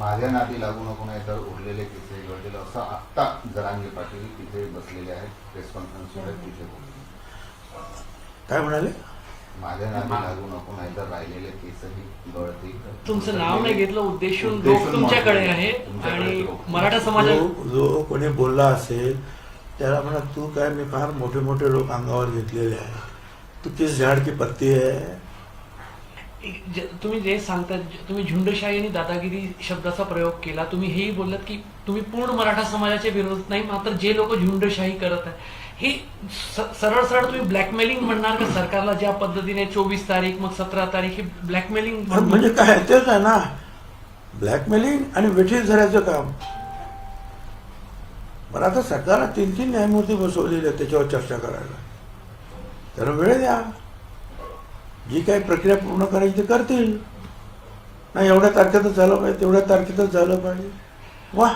माझ्या नाती लागू नको नाही तर उरलेले किस्से घडलेले असं आत्ता जरांगे पाटील तिथे बसलेले आहेत प्रेस कॉन्फरन्स तिथे. काय म्हणाले माझ्या नाती लागू नको नाही तर राहिलेले केसही गळतील तुमचं नाव नाही घेतलं लोक तुमच्याकडे. आहे तुमच्याकडे आणि. मराठा समाजा जो कोणी बोलला असेल त्याला म्हणा तू काय मी फार मोठे मोठे लोक अंगावर घेतलेले आहे तू किस झाड की पत्ती आहे तुम्ही जे सांगता तुम्ही झुंडशाही आणि दादागिरी शब्दाचा प्रयोग केला तुम्ही हेही बोललात की तुम्ही पूर्ण मराठा समाजाच्या विरोधात नाही मात्र जे लोक झुंडशाही करत आहे हे सरळ सरळ तुम्ही ब्लॅकमेलिंग म्हणणार का सरकारला ज्या पद्धतीने चोवीस तारीख मग सतरा तारीख ही ब्लॅकमेलिंग म्हणजे काय तेच आहे ना. ब्लॅकमेलिंग आणि वेठीस धरायचं काम. पण आता सरकारला तीन तीन न्यायमूर्ती बसवलेले त्याच्यावर चर्चा करायला. त्याला वेळ द्या. जी काही प्रक्रिया पूर्ण करायची ते करतील. नाही एवढ्या तारखेतच झालं पाहिजे तेवढ्या तारखेतच झालं पाहिजे. वा